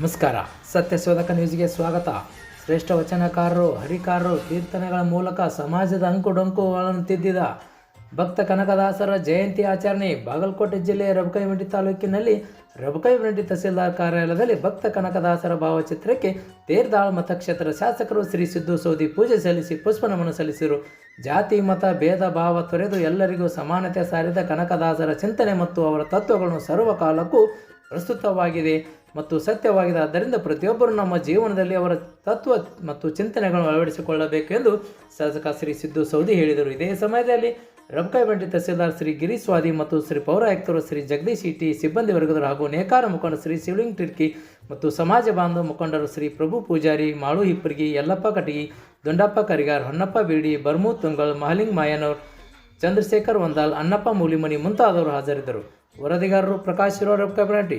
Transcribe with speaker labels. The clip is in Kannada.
Speaker 1: ನಮಸ್ಕಾರ. ಸತ್ಯಶೋಧಕ ನ್ಯೂಸ್ಗೆ ಸ್ವಾಗತ. ಶ್ರೇಷ್ಠ ವಚನಕಾರರು, ಹರಿಕಾರರು, ಕೀರ್ತನೆಗಳ ಮೂಲಕ ಸಮಾಜದ ಅಂಕುಡೊಂಕುಗಳನ್ನು ತಿದ್ದಿದ ಭಕ್ತ ಕನಕದಾಸರ ಜಯಂತಿ ಆಚರಣೆ ಬಾಗಲಕೋಟೆ ಜಿಲ್ಲೆಯ ರಬಕೈಮಂಡಿ ತಾಲೂಕಿನಲ್ಲಿ ರಬಕೈಮಂಡಿ ತಹಸೀಲ್ದಾರ್ ಕಾರ್ಯಾಲಯದಲ್ಲಿ ಭಕ್ತ ಕನಕದಾಸರ ಭಾವಚಿತ್ರಕ್ಕೆ ತೇರ್ದಾಳ್ ಮತಕ್ಷೇತ್ರ ಶಾಸಕರು ಶ್ರೀ ಸಿದ್ದು ಸೌದಿ ಪೂಜೆ ಸಲ್ಲಿಸಿ ಪುಷ್ಪನಮನ ಸಲ್ಲಿಸಿದರು ಜಾತಿ, ಮತ, ಭೇದ, ಭಾವ ತೊರೆದು ಎಲ್ಲರಿಗೂ ಸಮಾನತೆ ಸಾರಿದ ಕನಕದಾಸರ ಚಿಂತನೆ ಮತ್ತು ಅವರ ತತ್ವಗಳನ್ನು ಸರ್ವಕಾಲಕ್ಕೂ ಪ್ರಸ್ತುತವಾಗಿದೆ. ಮತ್ತು ಸತ್ಯವಾಗಿದೆ. ಆದ್ದರಿಂದ ಪ್ರತಿಯೊಬ್ಬರು ನಮ್ಮ ಜೀವನದಲ್ಲಿ ಅವರ ತತ್ವ ಮತ್ತು ಚಿಂತನೆಗಳನ್ನು ಅಳವಡಿಸಿಕೊಳ್ಳಬೇಕು ಎಂದು ಶಾಸಕ ಶ್ರೀ ಸಿದ್ದು ಸೌದಿ ಹೇಳಿದರು. ಇದೇ ಸಮಯದಲ್ಲಿ ರಬಕಾಯಿಬಂಡಿ ತಹಸೀಲ್ದಾರ್ ಶ್ರೀ ಗಿರೀಶ್ ಸ್ವಾದಿ ಮತ್ತು ಶ್ರೀ ಪೌರಾಯುಕ್ತರು ಶ್ರೀ ಜಗದೀಶ್ ಇಟಿ ಸಿಬ್ಬಂದಿ ವರ್ಗದರು ಹಾಗೂ ನೇಕಾರ ಮುಖಂಡ ಶ್ರೀ ಶಿವಲಿಂಗ್ ಟಿರ್ಕಿ ಮತ್ತು ಸಮಾಜ ಬಾಂಧವ ಮುಖಂಡರು ಶ್ರೀ ಪ್ರಭು ಪೂಜಾರಿ ಮಾಳು ಹಿಪ್ಪರ್ಗಿ, ಯಲ್ಲಪ್ಪ ಕಟಗಿ ದೊಂಡಪ್ಪ ಕರಿಗಾರ್, ಹೊನ್ನಪ್ಪ ಬೀಡಿ ಬರ್ಮೂ ತುಂಗಲ್ ಮಹಲಿಂಗ್ ಮಾಯನವ್ರ ಚಂದ್ರಶೇಖರ್ ವಂದಾಲ್ ಅಣ್ಣಪ್ಪ ಮೂಲಿಮನಿ ಮುಂತಾದವರು ಹಾಜರಿದ್ದರು. ವರದಿಗಾರರು ಪ್ರಕಾಶ್ ಶಿರೋ ರಬಕಾಯಿಬಂಡಿ